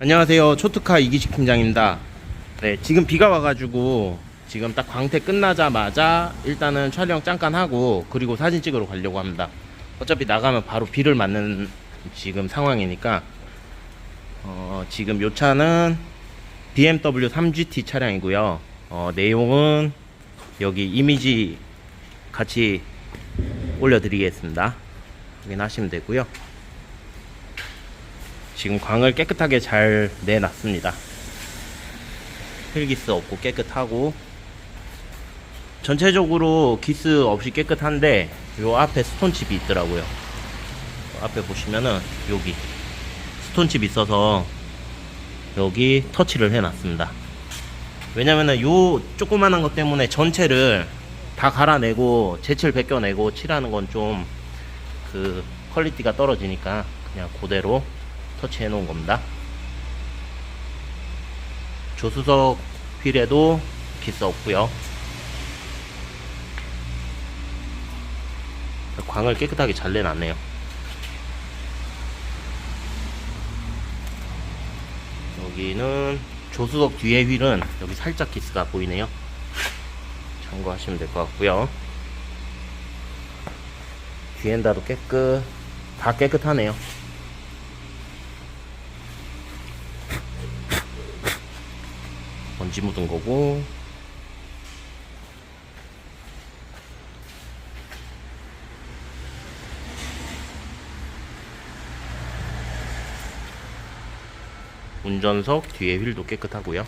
안녕하세요. 초특카 이기식 팀장입니다. 네, 지금 비가 와가지고 지금 딱 광태 끝나자마자 일단은 촬영 잠깐 하고 그리고 사진 찍으러 가려고 합니다. 어차피 나가면 바로 비를 맞는 지금 상황이니까 어, 지금 요 차는 BMW 3GT 차량이고요. 어, 내용은 여기 이미지 같이 올려드리겠습니다. 확인하시면 되고요. 지금 광을 깨끗하게 잘 내놨습니다. 힐기스 없고 깨끗하고 전체적으로 기스 없이 깨끗한데 요 앞에 스톤칩이 있더라고요. 요 앞에 보시면은 여기 스톤칩 있어서 여기 터치를 해놨습니다. 왜냐면은 요 조그만한 것 때문에 전체를 다 갈아내고 제칠 벗겨내고 칠하는 건 좀 그 퀄리티가 떨어지니까 그냥 그대로 터치해 놓은 겁니다. 조수석 휠에도 기스 없고요. 광을 깨끗하게 잘 내놨네요. 여기는 조수석 뒤에 휠은 여기 살짝 기스가 보이네요. 참고하시면 될 것 같고요. 뒤엔다도 깨끗, 다 깨끗하네요. 먼지 묻은 거고. 운전석 뒤에 휠도 깨끗하고요.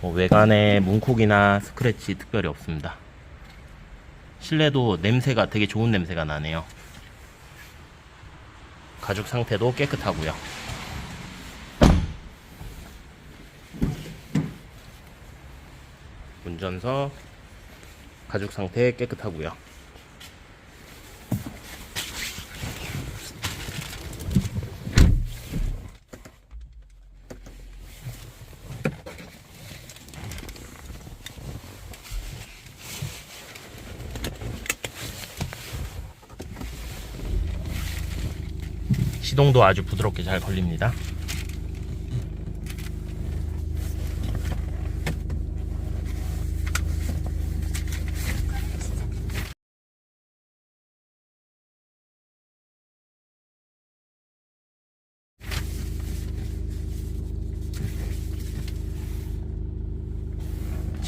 뭐 외관에 문콕이나 스크래치 특별히 없습니다. 실내도 냄새가 되게 좋은 냄새가 나네요. 가죽 상태도 깨끗하고요 운전석 가죽 상태 깨끗하고요. 시동도 아주 부드럽게 잘 걸립니다.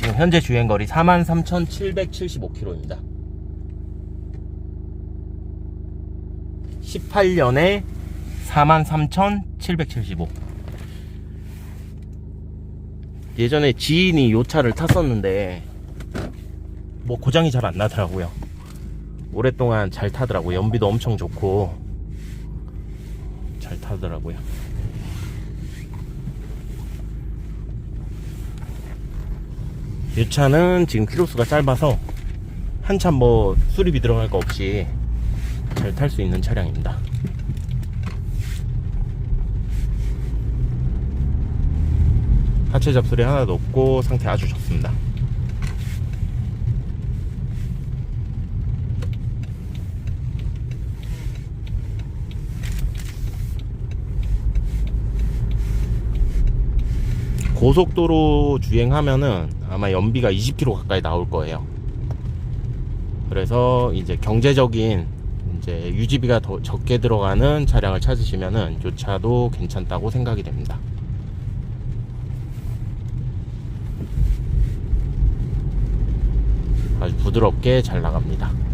지금 현재 주행거리 43,775km입니다. 18년에 43,775. 예전에 지인이 요 차를 탔었는데 뭐 고장이 잘 안 나더라고요. 오랫동안 잘 타더라고요. 연비도 엄청 좋고 잘 타더라고요. 이 차는 지금 키로수가 짧아서 한참 뭐 수리비 들어갈 거 없이 잘 탈 수 있는 차량입니다. 하체 잡소리 하나도 없고 상태 아주 좋습니다. 고속도로 주행하면은 아마 연비가 20km 가까이 나올 거예요. 그래서 이제 경제적인 이제 유지비가 더 적게 들어가는 차량을 찾으시면은 이 차도 괜찮다고 생각이 됩니다. 아주 부드럽게 잘 나갑니다.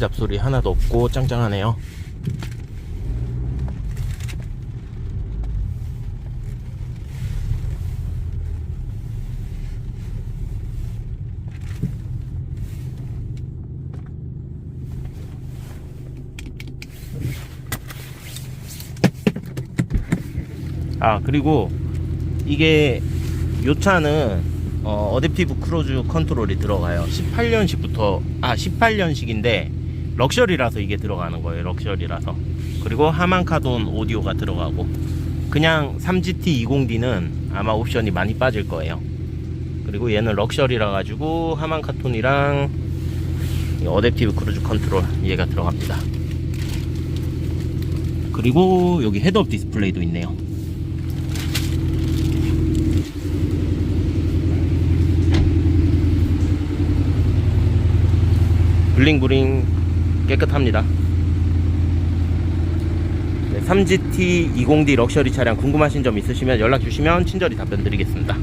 잡소리 하나도 없고 짱짱하네요. 아 그리고 이게 요 차는 어, 어댑티브 크루즈 컨트롤이 들어가요. 18년식부터 아 18년식인데 럭셔리라서 이게 들어가는 거예요 럭셔리라서. 그리고 하만카돈 오디오가 들어가고. 그냥 3GT 20D는 아마 옵션이 많이 빠질 거예요. 그리고 얘는 럭셔리라 가지고 하만카톤이랑 이 어댑티브 크루즈 컨트롤 얘가 들어갑니다. 그리고 여기 헤드업 디스플레이도 있네요. 블링블링 깨끗합니다. 네, 3GT 20D 럭셔리 차량 궁금하신 점 있으시면 연락 주시면 친절히 답변 드리겠습니다.